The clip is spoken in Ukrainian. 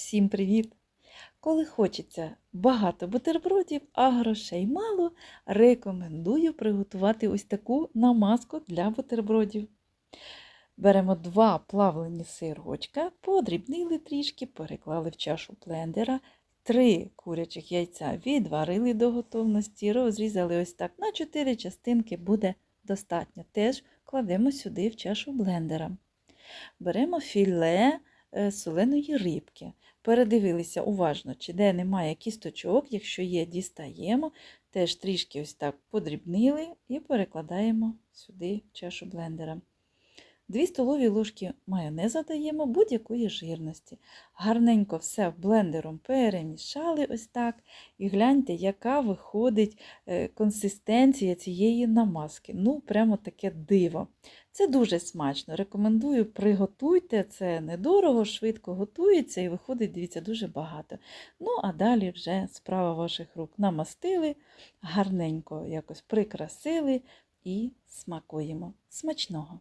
Всім привіт! Коли хочеться багато бутербродів, а грошей мало, рекомендую приготувати ось таку намазку для бутербродів. Беремо два плавлені сирочка, подрібнили трішки, переклали в чашу блендера, три курячих яйця відварили до готовності, розрізали ось так на чотири частинки буде достатньо. Теж кладемо сюди в чашу блендера. Беремо філе соленої рибки. Передивилися уважно, чи де немає кісточок, якщо є, дістаємо. Теж трішки ось так подрібнили і перекладаємо сюди чашу блендера. 2 столові ложки майонеза даємо будь-якої жирності. Гарненько все блендером перемішали ось так. І гляньте, яка виходить е, консистенція цієї намазки. Ну, прямо таке диво. Це дуже смачно. Рекомендую, приготуйте. Це недорого, швидко готується і виходить, дивіться, дуже багато. Ну, а далі вже справа ваших рук намастили, гарненько якось прикрасили і смакуємо. Смачного!